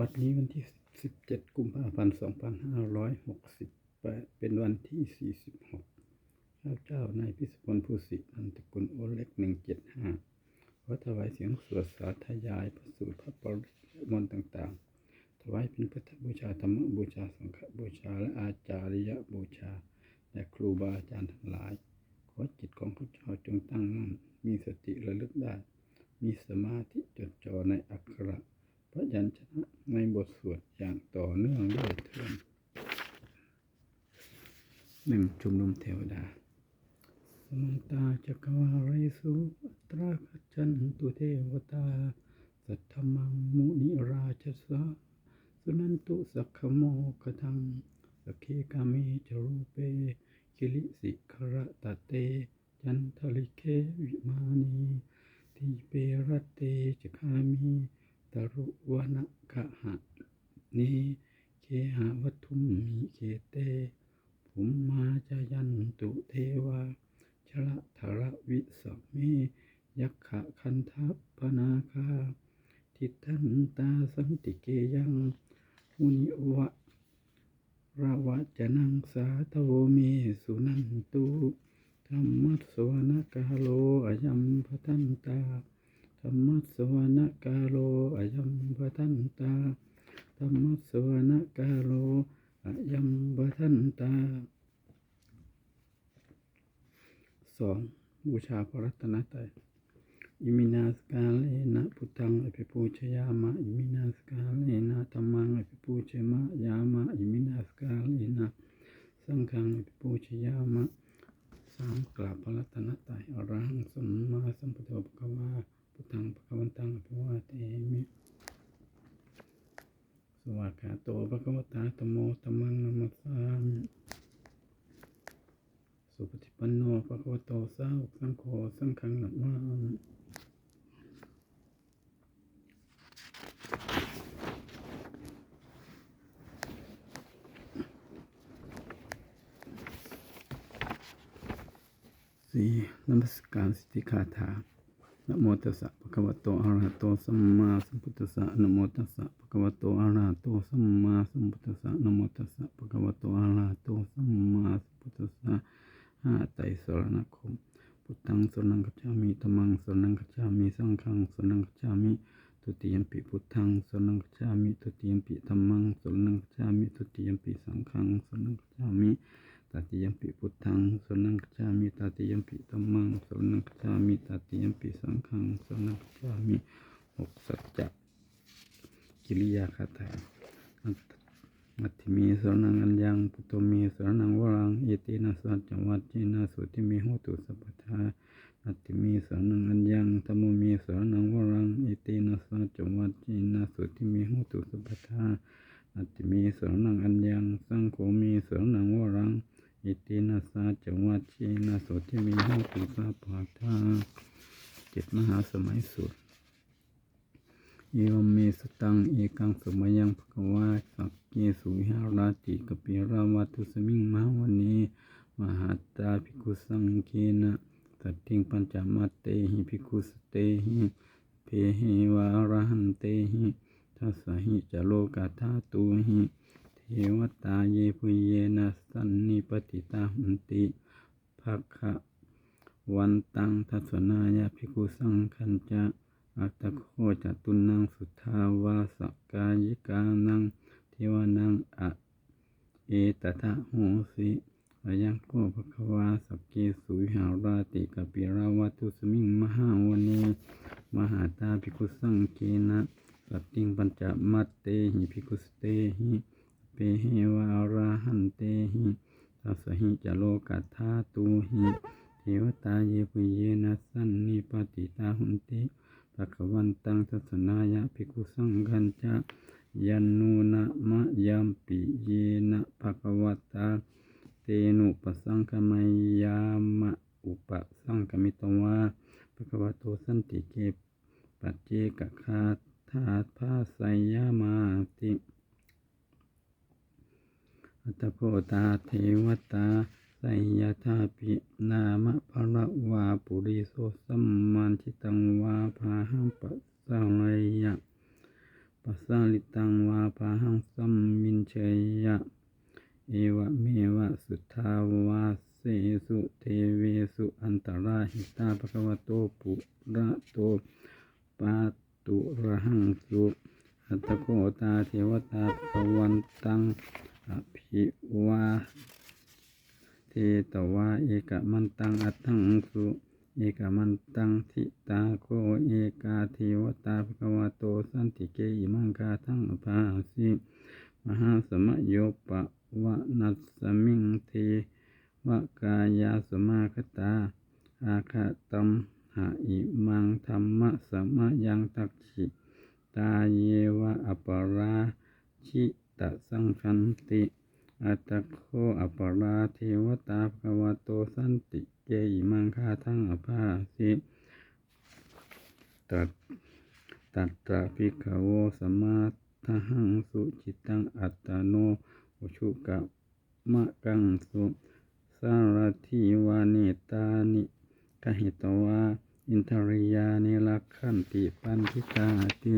บัดนี้วันที่ 17 กุมภาพันธ์ 2568 เป็นวันที่ 46 ข้าเจ้านายพิสพลภูสินันตกุลโอเล็ก 175ขอถวายเสียงสวดสาธยายพระสูตรพระปริมนต์ต่างๆ ถวายเป็นพุทธบูชาธรรมบูชา สังฆบูชา และอาจาริยบูชาและครูบาอาจารย์ทั้งหลาย ขอจิตของข้าเจ้าจงตั้งมั่น มีสติระลึกได้ มีสมาธิจดจ่อในอักขระ พระยัญชนะในบทสวดอย่างต่อเนื่องด้วยเทินหนึ่งชุมนุมเทวดาสมตาจักวาเรสุอัตราคัจจันตุเทวตา สัทธมังมุนิราชสะสุนันตุสักขโมกทังสกเคกามิจรูเปคิลิสิขระตะเต จันทลิเควิมานีทีเปรตเตจคามิ ตรุวนะกะหะนีเคหะวัตุมมีเคเตภุมมาจายันตุเทวาชละทระวิสมเมยักขะคันทัพพนาคา ทิทันตาสันติเกยังมุนิวะ ระวะจะนังสาทโวเมสุนันตุธรรมัสสวนกาโลอายัมพทันตาธรรมัสสวนกาโลอายัมพทันตาธ รรมัสสวนกาโลอายัมพทันตาสองบูชาพระรัตนตรัยอิมินาสกาเลนะพุทธังอภิปูชยามะอิมินาสกาเลนะธัมมังอภิปูชมะยามะอิมินาสกาเลนะสังฆังอภิปูชยามะสามกราบพระรัตนตรัยอรหังสัมมาสัมพุทโธภควาพุทธังภควันตังอภิวาเทมิ สวากขาโตภควตาธมโมธัมมังนัมสสามิสุปฏิปันโนภควโตสาวสังโฆสังฆังนัมมามิสี่นมัสการสิทธิคาถา นะโมตัสสะภะคะวะโตอะระหะโตสัมมาสัมพุทธัสสะนะโมตัสสะภะคะวะโตอะระหะโตสัมมาสัมพุทธัสสะนะโมตัสสะภะคะวะโตอะระหะโตสัมมาสัมพุทธัสสะห้าไตรสรณคม พุทธังสรณังกัจฉามิธัมมังสรณังคัจฉามิสังฆังสรณังคัจฉามิทุติยมปิพุทธังสรณังคัจฉามิทุติยมปิธัมมังสรณังคัจฉามิทุติยมปิสังฆังสรณังคัจฉามิ ตติยมปิพุทธังสรณังคัจฉามิตติยมปิธัมมังสรณังคัจฉามิตติยมปิสังฆัง สรณังคัจฉามิหกสัจจะกิริยาคาถามัติมีสรณังอัญญังพุทโธมีสรณังวรังเอตินะสัจจวัจเจนะสุติมีโหตุสัพพทานัติมีสรณังอัญญังธรรมมีสรณังวรังเอตินะสัจจวัจเจนะสุติมีโหตุสัพพทาอัติมีสรณังอัญญังสังโฆมีสรณังวรังอิตินาสาจวัชชีนาโสติมีห้าตุสาภาทา เจ็ดมหาสมัยสุดเยวมเมสตังเอกังสมัยยังภควาสักเกสุวิหาราติกปิราวัตุสมิงมาวันนี้มหาตาภิกขุสังเกนะตัดทิงปัญจมัตเตหิภิกขุสเตหิเพหิวาระหันเตหิทัสสะหิจโลกาธาตุหิเทวตาเยปุเยนะสันนิปติตาหุนติภะคะ วันตังทัศนายาภิกุสังคัญจะอัตโคจตุนังสุทาวาสกายิกานังเทวานังอะเอตทะโหสิอายังโกภควาสกเกสุวิหาราติกปิราวัตุสมิงมหาวนีมหาตาภิกุสังเกนะสัตติงปัญจมัตเตหิภิกุสเตหิเปหิวาราหันเตหิทัสหิจโลกัตถาตูหิ เทวตาเยปุเยนะสันนิปติตาหุนติภะคะวันตังทัศนายะภิกขุสังฆัญจะยันนูนะมะยัมปิเยนะภะคะวตาเตนุปสังคมยามะอุปสังคมิตวาภะคะวะโตสันติเกปัจเจกคาทาภาไสยามาติอัตโพตาเทวตา สยธาปินามะภระวาปุริโสสัมมันชิตังวาภาหังปัสสะเลยยะปัสสาลิตังวาปาหังสัมมินเชยะ เอวะเมวะสุทาวาเสสุเทเวสุอันตราหิตาภควโตปุระโตปาตุระหังสุอัตตโกตาเทวตาภควันตังอภิวาเทตวาเอกมันตังอัตถังสุเอกมันตังทิตาโคเอกาเทว ตาภควโตสันติเกอิมังคาทั้งอภาสิมหาสมโยปะวะนัสสมิงเทวกายาสมาคตา อาคาตัมหาอิมังธรรมะสมะยังตักขิตาเยวะอปราชิตะสังคันติอัตโคอปราเทวตาภควโตสันติเกอิมังคาทั้งอภาสิตัด ภิกขโวสมาทหังสุจิตังอัตโนอุชุกะมะกังสุสารทิวานิตานิกหิตวาอินทริยานิลักขันติปันทิตาติ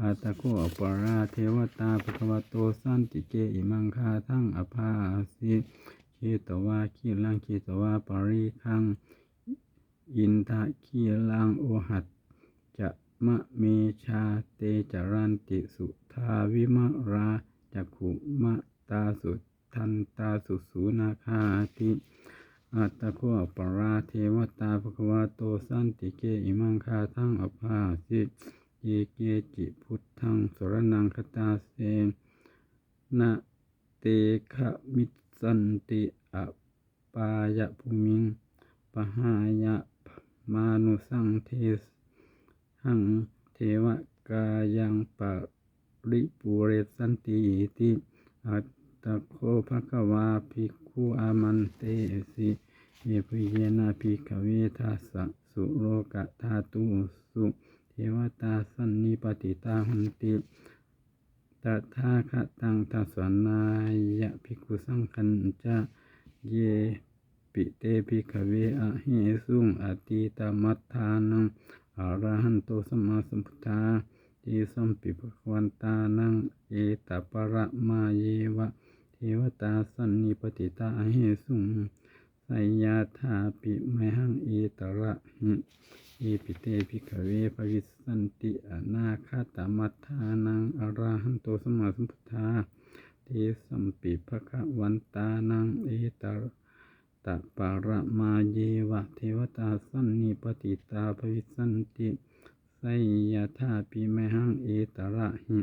อาตะโกอปราเทวตาภควโตสันติเกอิมังคาทั้งอภาสิคิตวาคิลังคิตวาปริคังอินทะคีลังโอหัต มะเมชาเตจารันติสุทาวิมะราจักขุมะตาสุทันตาสุสูนาคาติอัตตะโคปราเทวตาภควาโตสันติเกอิมังคาทั้งอภาสิเยเกจิพุทธังสรนังคตาเสนะเตขะมิสันติอปายะภูมิงปหายะมานุสังเทส หังเทวกายังปะริปุเรสันติติอัตตะโคภะคะวาภิกขุอามันเตสิเยปุเยนะภิกขเวทัสสุโรกะธาตุสุเทวตาสันนิปติตาหันติตถาคตังทัสนายะภิกขุสังคันจะเยปิเตภิกขเวอะเหสุงอติตามัฏฐานัง อรหันโตสัมมาสัมพุทธาทีสัมปิภควันตานังเอตปะระมาเยวะเทวตาสันนิปติตาเหสุงไสยาธาปิไมหังเอตระหิเอปิเตภิกเวภวิสันติอนาคาตมัฏฐานังอรหันโตสัมมาสัมพุทธาทีสัมปิภควันตานังเอตระตปะระมาเยวะ เทวตาสันนิปติตาภวิสันติไสยธาปิไมหังเอตระหิ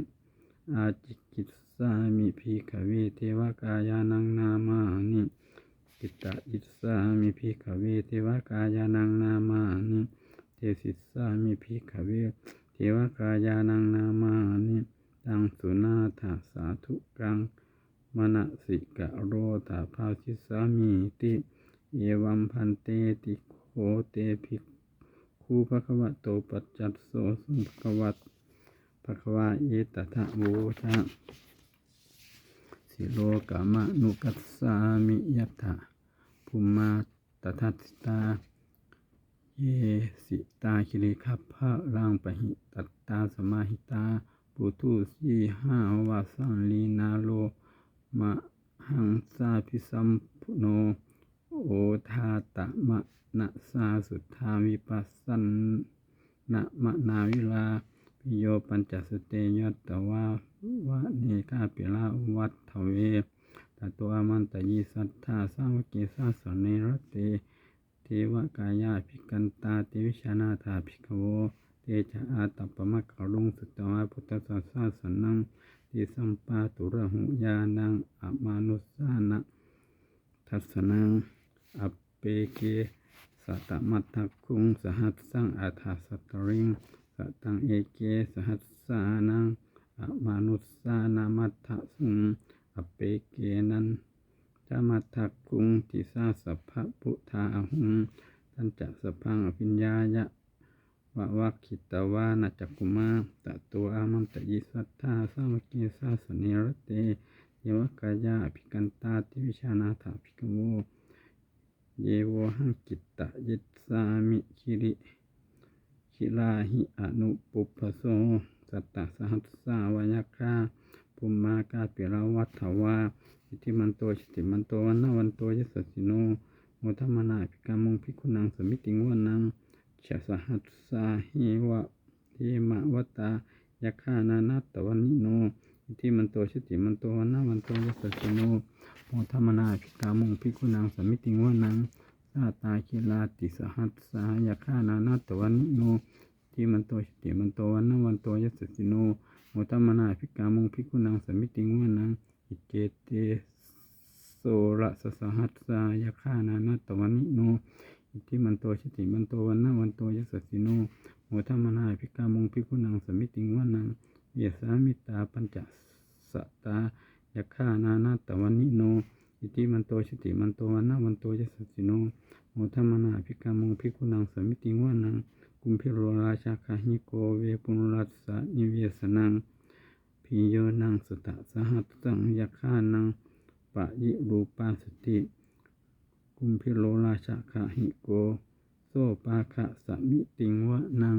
อาจิกิสสามิภิกขเวเทวกายานังนามานิกิตาอิสามิภิกขเวเทวกายานังนามานิเทสิสามิภิกขเวเทวกายานังนามานิตังสุนาถาสาธุกังมณสิกะโรตาภาสิสามีติ เอวัมพันเตติโคเตภิกคูภควะโตปัจจัตโสสุภควะภควาเอตถะโวชะสิโลกามะนุกัสสามิยัตถะภูมาตทัสตา เยสิตาคิริคัพพะรังปหิตัตตาสมาหิตาปุถุสีหาวาสังลีนาโลมะหังสาพิสัมพุโน โอทาตะมะนะสาสุทธาวิปัสสันนะมะนาวิลาพิโยปัญจสเตยตตวาวะเนกาปิลาวัตถเวตตัวมันตยิสัทธาสาวกิสาสเนรเตเทวกายาภิกันตาเตวิชานาถาภิกโวเตชะอาตปปมะกรุงสุตวาพุทธศาสนาสนังติสัมปาตุระหุยานังอมานุสานะทัศนัง อัปเปเกสัตมัตถคุงสหัสสังอัฏฐสัตริงสัตังเอเกสหัสสานังอมานุสานามัตถสุงอเปเกนันจามัตถคุงทิสาสัพพะพุทธาหุงตันจะสพังอภิญญายะวะวักขิตวานาจักกุมาตะตัวอามันตยิสัทธาสามเกสาสเนรเตเยวกายาภิกันตาติวิชานาถาภิกโวเยโว หังกิตตะยิสามิคิริคิลาหิอนุปุปโสสัตตสหัสสาวยัคฆาภูมากาปิราวัฏวาอิทิมันโตชิติมันโตวันนาวันโตยสสิโนโมทัมนาภิกามุงพิกุนังสมิติงวนังชะสหัสสาหิวะทิมะวตายัคานานาตวันนิโนอิทิมันโตชิติมันโตวันนาวันโตยสสิโนโมทัมนาภิกามุงพิกุนังสมิติงวนัง สาตาคิลาติสหัสสายาคานานัตวันนิโนที่มันโตชิติมันโตวันนวันโตยัสสิโนโมตัมนาภิกามุงภิกขุนังสมิติงวานังอิเจเตโสระสสหัสสายาคานานาตวันนิโนอิทิมันโตชิติมันโตวันนวันโตยัสสิโนโมตัมนาภิกามุงภิกขุนังสมิติงวานังเยสามิตาปัญจสตายาคานานาตวันนิโน อิทิมันโตชติมันโตวันนะวันโตยัสสสิโนโมตัมนาภิกามงภิกุนังสมิติงวานังกุมพิโรราชาคาหิโกเวปุนรัสสะนิเวสนังพิโยนังสตะสหัสตังยาคานังปะยิรูปาสติกุมพิโรราชาคาหิโกโซปาคะสมิติงวะนัง